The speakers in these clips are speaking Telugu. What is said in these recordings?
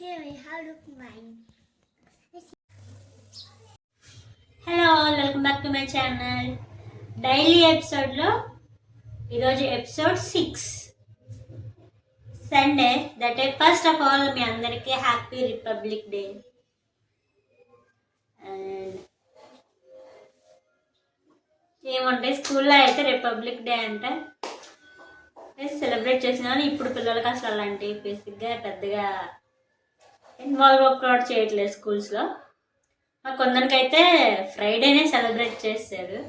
Siri, how look mine? Hello welcome back to my channel daily ఎపిసోడ్లో ఈరోజు episode six Sunday that a first of all మీ అందరికీ హ్యాపీ రిపబ్లిక్ డే అండ్ ఏముంటాయి? స్కూల్లో అయితే రిపబ్లిక్ డే అంటే. సెలబ్రేట్ చేసిన. ఇప్పుడు పిల్లలకి అసలు అలాంటి బేసిక్గా పెద్దగా ఇన్వాల్వ్ కూడా చేయట్లేదు స్కూల్స్లో. కొందరికైతే ఫ్రైడేనే సెలబ్రేట్ చేస్తారు.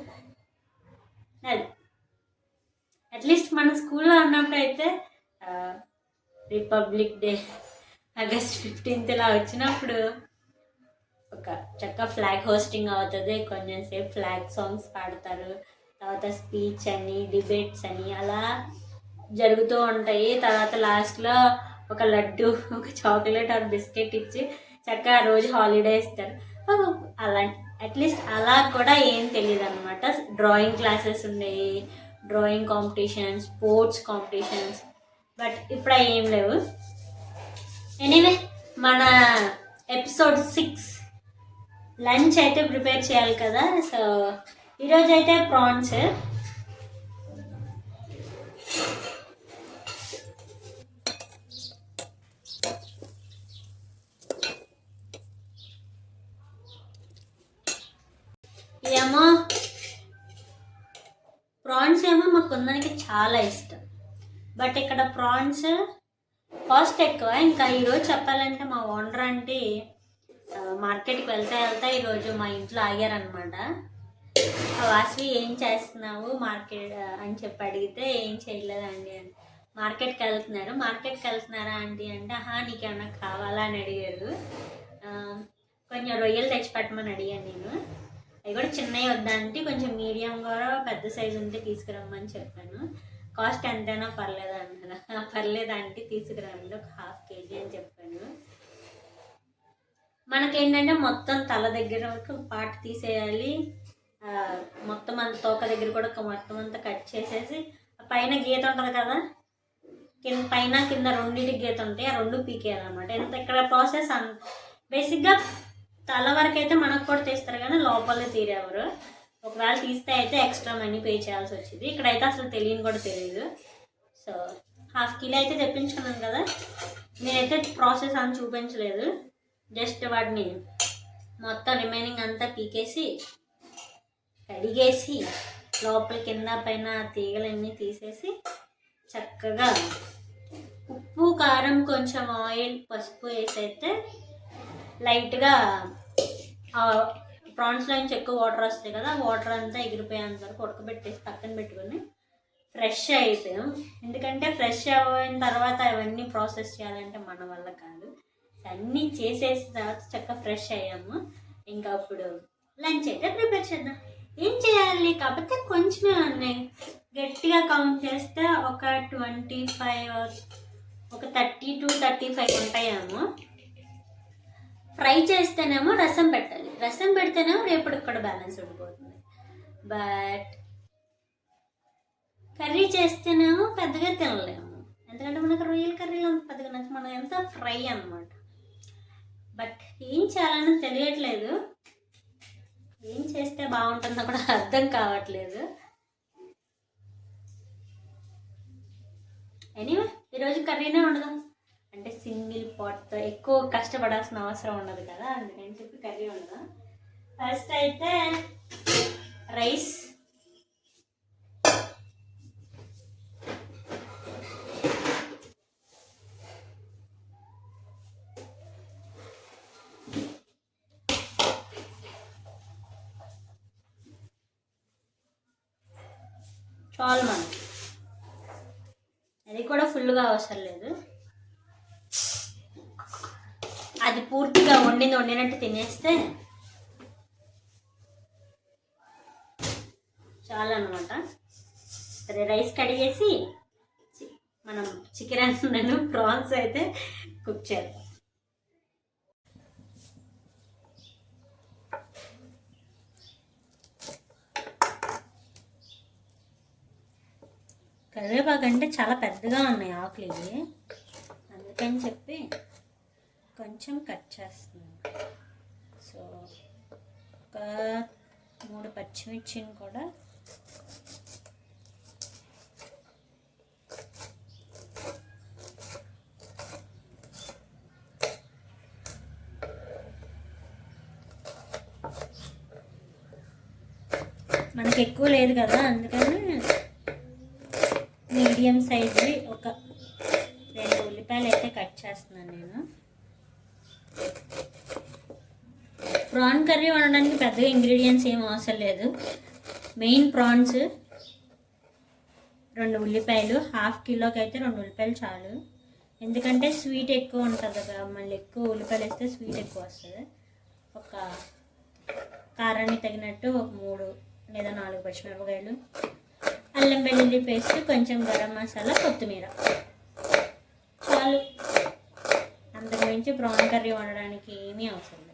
అది. అట్లీస్ట్ మన స్కూల్లో ఉన్నప్పుడు అయితే రిపబ్లిక్ డే ఆగస్ట్ ఫిఫ్టీన్త్ ఇలా వచ్చినప్పుడు ఒక చక్క ఫ్లాగ్ హోస్టింగ్ అవుతుంది. కొంచెం సేపు ఫ్లాగ్ సాంగ్స్ పాడతారు. తర్వాత స్పీచ్ అని డిబేట్స్ అని అలా జరుగుతూ ఉంటాయి. తర్వాత లాస్ట్లో ఒక లడ్డు ఒక చాక్లెట్ ఆర్ బిస్కెట్ ఇచ్చి చక్కగా రోజు హాలిడే ఇస్తారు. అలా అట్లీస్ట్ అలా కూడా ఏం తెలియదు అనమాట డ్రాయింగ్ క్లాసెస్ ఉన్నాయి drawing competitions sports competitions but ఇప్పుడు ఏం లేవు. ఎనీవే మన ఎపిసోడ్ సిక్స్ లంచ్ అయితే ప్రిపేర్ చేయాలి కదా సో ఈరోజు అయితే ప్రాన్స్ ఏమో ప్రాన్స్ ఏమో మా కొందరికి చాలా ఇష్టం. బట్ ఇక్కడ ప్రాన్స్ కాస్ట్ ఎక్కువ. ఇంకా ఈరోజు చెప్పాలంటే మా ఓనర్ అంటే మార్కెట్కి వెళ్తా వెళ్తా ఈరోజు మా ఇంట్లో ఆగారనమాట వాసవి ఏం చేస్తున్నావు? మార్కెట్ అని చెప్పి అడిగితే ఏం చేయలేదండి అని. మార్కెట్కి వెళ్తున్నారు? మార్కెట్కి వెళ్తున్నారా ఆంటీ? అంటే ఆహా నీకేమన్నా కావాలా? అని అడిగారు. కొంచెం రొయ్యలు తెచ్చిపెట్టమని అడిగాను నేను. అవి కూడా చిన్నవి వద్దంటే కొంచెం మీడియం కూడా పెద్ద సైజు ఉంటే తీసుకురమ్మని చెప్పాను. కాస్ట్ ఎంతైనా పర్లేదు అన్నారు పర్లేదు అంటే తీసుకురండి ఒక హాఫ్ కేజీ అని చెప్పాను. మనకేంటంటే మొత్తం తల దగ్గర వరకు పార్ట్ తీసేయాలి. మొత్తం అంత తోక దగ్గర కూడా ఒక మొత్తం అంతా కట్ చేసేసి ఆ పైన గీత ఉంటుంది కదా? కింద పైన కింద రెండింటికి గీత ఉంటాయి. ఆ రెండు పీకేయాలన్నమాట. ఎంత ఇక్కడ ప్రాసెస్ అన్ బేసిక్గా తల వరకు అయితే మనకు కూడా తీస్తారు కానీ లోపలే తీరేవారు. ఒకవేళ తీస్తే అయితే ఎక్స్ట్రా మనీ పే చేయాల్సి వచ్చింది. ఇక్కడైతే అసలు తెలియని కూడా తెలియదు. సో హాఫ్ కిలో అయితే తెప్పించుకున్నాను కదా. నేనైతే ప్రాసెస్ అని చూపించలేదు. జస్ట్ వాటిని మొత్తం రిమైనింగ్ అంతా పీకేసి కడిగేసి లోపల కింద పైన తీగలన్నీ తీసేసి చక్కగా ఉప్పు కారం కొంచెం ఆయిల్ పసుపు వేసి అయితే లైట్గా ప్రాన్స్లో నుంచి ఎక్కువ వాటర్ వస్తాయి కదా వాటర్ అంతా ఎగిరిపోయేంత వరకు ఉడకబెట్టేసి పక్కన పెట్టుకొని ఫ్రెష్ అయిపోయాం. ఎందుకంటే ఫ్రెష్ అయిన తర్వాత అవన్నీ ప్రాసెస్ చేయాలంటే మన వల్ల కాదు. అన్నీ చేసేసిన తర్వాత చక్కగా ఫ్రెష్ అయ్యాము. ఇంకా అప్పుడు లంచ్ అయితే ప్రిపేర్ చేద్దాం. ఏం చేయాలి? కాకపోతే కొంచెమే ఉన్నాయి గట్టిగా కౌంట్ చేస్తే ఒక ట్వంటీ ఫైవ్ ఒక థర్టీ టు థర్టీ ఫైవ్ ఉంటాయేమో. ఫ్రై చేస్తేనేమో రసం పెట్టాలి. రసం పెడితేనేమో రేపటికి కూడా బ్యాలెన్స్ ఉండిపోతుంది. బట్ కర్రీ చేస్తేనేమో పెద్దగా తినలేము. ఎందుకంటే మనకు రొయ్యల కర్రీలు అంత పెద్దగా నచ్చ మనం ఎంత ఫ్రై అన్నమాట. బట్ ఏం చేయాలని తెలియట్లేదు. ఏం చేస్తే బాగుంటుందో కూడా అర్థం కావట్లేదు. ఎనీవే ఈరోజు కర్రీనే ఉండదు అంటే సింగిల్ పాట్తో ఎక్కువ కష్టపడాల్సిన అవసరం ఉండదు కదా అందుకని చెప్పి కర్రీ ఉండదు? ఫస్ట్ అయితే రైస్. చాలు మనం. అది కూడా ఫుల్గా అవసరం లేదు. అది పూర్తిగా వండింది వండినట్టు తినేస్తే చాలు అనమాట సరే రైస్ కడిగేసి మనం చికెన్ అంటున్నాను ప్రాన్స్ అయితే కుక్ చేద్దాం కరివేపాకు అంటే చాలా పెద్దగా ఉన్నాయి ఆకులు ఇవి. అందుకని చెప్పి కొంచెం కట్ చేస్తున్నాను. సో ఒక మూడు పచ్చిమిర్చిని కూడా మనకి ఎక్కువ లేదు కదా అందుకని మీడియం సైజు ఒక రెండు ఉల్లిపాయలు అయితే కట్ చేస్తున్నాను నేను. ప్రాన్ కర్రీ వండడానికి పెద్దగా ఇంగ్రీడియంట్స్ ఏం అవసరం లేదు. మెయిన్ ప్రాన్స్ రెండు ఉల్లిపాయలు హాఫ్ కిలోకి అయితే రెండు ఉల్లిపాయలు చాలు. ఎందుకంటే స్వీట్ ఎక్కువ ఉంటుంది కదా మళ్ళీ ఎక్కువ ఉల్లిపాయలు వేస్తే స్వీట్ ఎక్కువ వస్తుంది. ఒక కారాన్ని తగినట్టు ఒక మూడు లేదా నాలుగు పచ్చిమిరపకాయలు అల్లం వెల్లుల్లి పేస్ట్ కొంచెం గరం మసాలా కొత్తిమీర. చాలు. అంతకుమించి ప్రాన్ కర్రీ వండడానికి ఏమీ అవసరం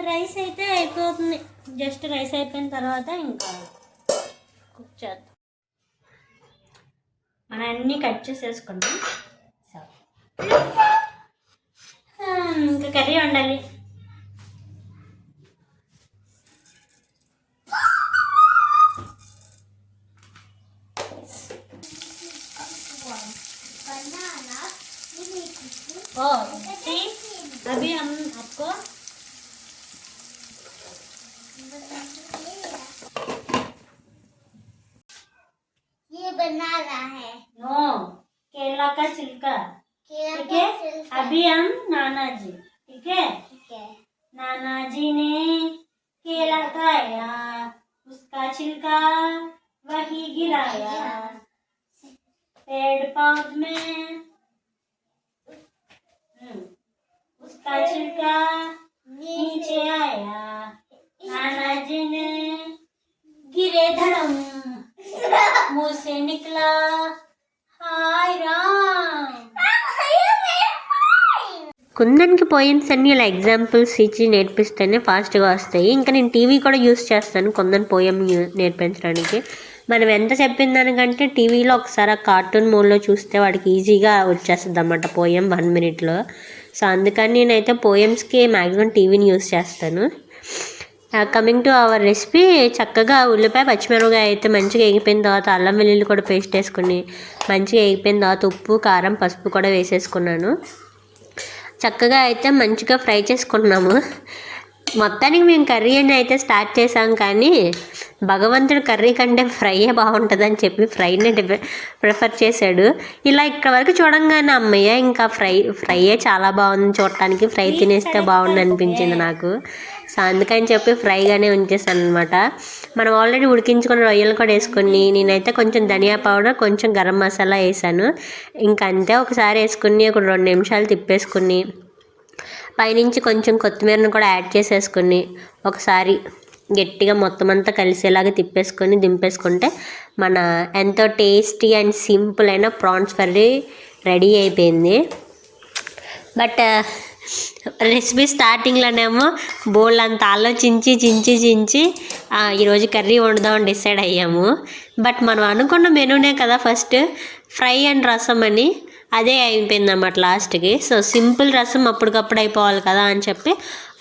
రైస్ అయితే అయిపోతుంది జస్ట్ రైస్ అయిపోయిన తర్వాత ఇంకా కుక్ చేద్దాం మనం అన్నీ కట్ చేసేసుకున్నాం సో ఆ, ఇంకా కర్రీ వండాలి ओ सी अभी हम आपको ठीक है? ठीक है। नाना जी ने केला खाया उसका छिलका वही गिराया। पेड़ पौध में हम्म, उसका छिलका नीचे आया। नाना जी ने गिरे धड़म मुँह से निकला हाय राम। కుందన్కి పోయిమ్స్ అన్ని ఇలా ఎగ్జాంపుల్స్ ఇచ్చి నేర్పిస్తేనే ఫాస్ట్గా వస్తాయి. ఇంకా నేను టీవీ కూడా యూస్ చేస్తాను కుందన్ పోయం నేర్పించడానికి. మనం ఎంత చెప్పిన దానికంటే టీవీలో ఒకసారి ఆ కార్టూన్ మోడ్లో చూస్తే వాడికి ఈజీగా వచ్చేస్తుంది అన్నమాట పోయం వన్ మినిట్లో. సో అందుకని నేనైతే పోయమ్స్కి మ్యాక్సిమం టీవీని యూస్ చేస్తాను. కమింగ్ టు అవర్ రెసిపీ చక్కగా ఉల్లిపాయ పచ్చిమిరపకాయ అయితే మంచిగా ఎగిపోయిన తర్వాత అల్లం వెల్లుల్లి కూడా పేస్ట్ వేసుకుని మంచిగా ఎగిపోయిన తర్వాత ఉప్పు కారం పసుపు కూడా వేసేసుకున్నాను. చక్కగా అయితే మంచిగా ఫ్రై చేసుకున్నాము. మొత్తానికి మేము కర్రీ అని అయితే స్టార్ట్ చేసాం కానీ భగవంతుడు కర్రీ కంటే ఫ్రైయే బాగుంటుందని చెప్పి ఫ్రైనే ప్రిఫర్ చేశాడు. ఇలా ఇక్కడ వరకు చూడంగానే అమ్మయ్య ఇంకా ఫ్రై ఫ్రైయే చాలా బాగుంది చూడటానికి. ఫ్రై తినేస్తే బాగుంది అనిపించింది నాకు. సో అందుకని చెప్పి ఫ్రైగానే ఉంచేసాను అనమాట మనం ఆల్రెడీ ఉడికించుకున్న రొయ్యలు కూడా వేసుకొని నేనైతే కొంచెం ధనియా పౌడర్ కొంచెం గరం మసాలా వేసాను. ఇంకా అంతే ఒకసారి వేసుకుని ఒక రెండు నిమిషాలు తిప్పేసుకుని పైనుంచి కొంచెం కొత్తిమీరను కూడా యాడ్ చేసేసుకుని ఒకసారి గట్టిగా మొత్తం అంతా కలిసేలాగా తిప్పేసుకొని దింపేసుకుంటే మన ఎంతో టేస్టీ అండ్ సింపుల్ అయిన ప్రాన్స్ కర్రీ రెడీ అయిపోయింది. బట్ రెసిపీ స్టార్టింగ్లోనేమో బోల్ అంత ఆలోచించి చించి చించి ఈరోజు కర్రీ వండుదామని డిసైడ్ అయ్యాము. బట్ మనం అనుకున్న మెనూనే కదా ఫస్ట్ ఫ్రై అండ్ రసం అని. అదే అయిపోయింది అన్నమాట లాస్ట్కి. సో సింపుల్ రసం అప్పటికప్పుడు అయిపోవాలి కదా అని చెప్పి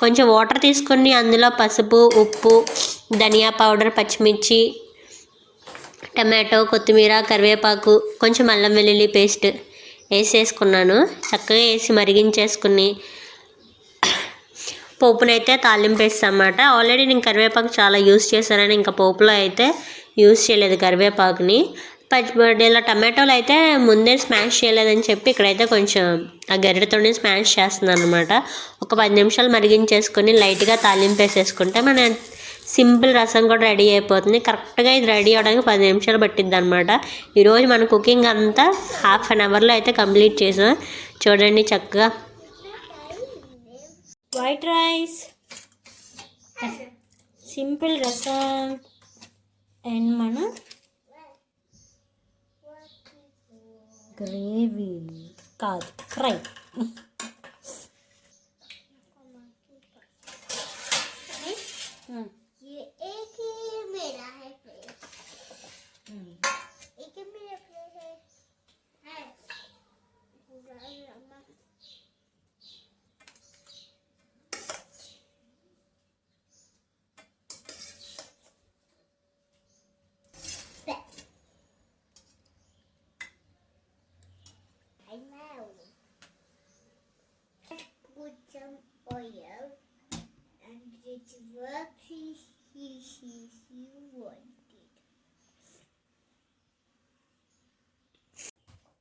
కొంచెం వాటర్ తీసుకొని అందులో పసుపు ఉప్పు ధనియా పౌడర్ పచ్చిమిర్చి టమాటో కొత్తిమీర కరివేపాకు కొంచెం అల్లం వెల్లుల్లి పేస్ట్ వేసేసుకున్నాను. చక్కగా వేసి మరిగించేసుకుని పోపునైతే తాలింపు వేస్తామన్నమాట ఆల్రెడీ నేను కరివేపాకు చాలా యూస్ చేశానని ఇంకా పోపులో అయితే యూస్ చేయలేదు కరివేపాకుని. ఇలా టమాటోలు అయితే ముందే స్మాష్ చేయలేదని చెప్పి ఇక్కడైతే కొంచెం ఆ గరిటతోనే స్మాష్ చేస్తున్నాను అనమాట ఒక పది నిమిషాలు మరిగించేసుకొని లైట్గా తాలింపు వేసేసుకుంటే మన సింపుల్ రసం కూడా రెడీ అయిపోతుంది. కరెక్ట్గా ఇది రెడీ అవ్వడానికి పది నిమిషాలు పట్టిద్ది అనమాట ఈరోజు మన కుకింగ్ అంతా హాఫ్ అన్ అవర్లో అయితే కంప్లీట్ చేసాం. చూడండి చక్కగా. వైట్ రైస్ సింపుల్ రసం అండ్ మన Gravy. కాదు ఫ్రై ఏ ఏ it works he, he, he, he wanted.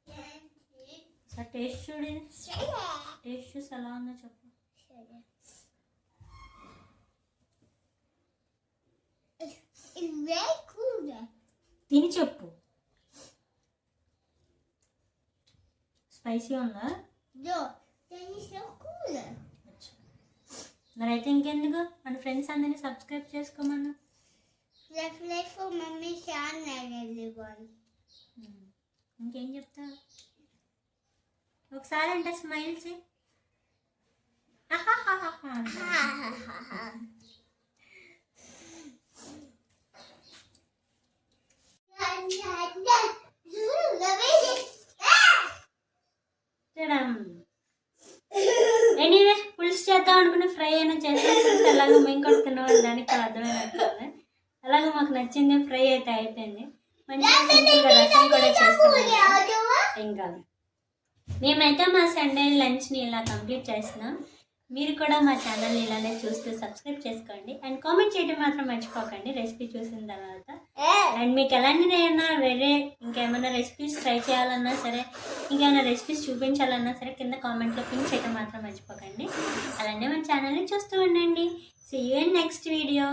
And it so taste చూడండి said, టేస్ట్ చూసి ఎలా ఉందో చెప్పు It's, it's very cool. తిని చెప్పు స్పైసీ ఉందా No, that is so cool. మరి అయితే ఇంకెందుకు? మన ఫ్రెండ్స్ అందరినీ సబ్స్క్రైబ్ చేసుకోమన్నా everyone. ఇంకేం చెప్తా ఒకసారి అంటే స్మైల్ చేయి. ఫ్రై అయినా చేసేసి అలాగే మేము మేము కొడుతున్నాం దానికి అర్థమైనట్టుంది అలాగే మాకు నచ్చింది ఫ్రై అయితే అయిపోయింది. మంచిగా సింపుల్గా రసం కూడా చేస్తాం ఇంకా మేమైతే మా సండే లంచ్ని ఇలా కంప్లీట్ చేస్తున్నాం. మీరు కూడా మా ఛానల్ ఇలానే చూస్తూ సబ్స్క్రైబ్ చేసుకోండి. అండ్ కామెంట్ చేయడం మాత్రం మర్చిపోకండి. రెసిపీ చూసిన తర్వాత. అండ్ మీకు ఎలాంటిదైనా వేరే ఇంకేమైనా రెసిపీస్ ట్రై చేయాలన్నా సరే ఇంకేమైనా రెసిపీస్ చూపించాలన్నా సరే కింద కామెంట్లో పిన్ చేయడం మాత్రం మర్చిపోకండి. అలానే మన ఛానల్ని చూస్తూ ఉండండి. See you in next video